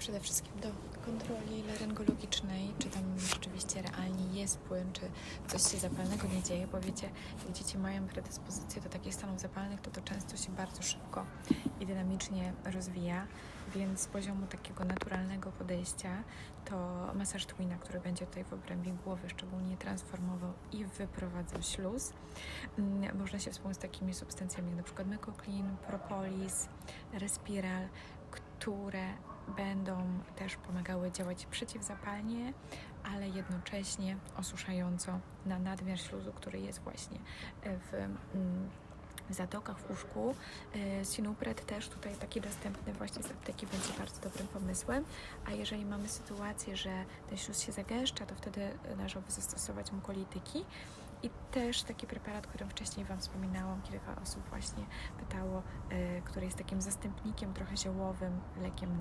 przede wszystkim do kontroli laryngologicznej, czy tam rzeczywiście realnie jest płyn, czy coś się zapalnego nie dzieje, bo wiecie, jak dzieci mają predyspozycję do takich stanów zapalnych, to to często się bardzo szybko i dynamicznie rozwija, więc z poziomu takiego naturalnego podejścia to masaż Twina, który będzie tutaj w obrębie głowy szczególnie transformował i wyprowadzał śluz. Mm, Można się wspomóc z takimi substancjami jak na przykład Mycoklin, Propolis, Respiral, które będą też pomagały działać przeciwzapalnie, ale jednocześnie osuszająco na nadmiar śluzu, który jest właśnie w, mm, w zatokach w uszku. E, Sinupret też tutaj taki dostępny właśnie z apteki będzie bardzo dobrym pomysłem. A jeżeli mamy sytuację, że ten śluz się zagęszcza, to wtedy należałoby zastosować mukolityki. I też taki preparat, o którym wcześniej Wam wspominałam, kilka osób właśnie pytało, e, który jest takim zastępnikiem trochę ziołowym, lekiem na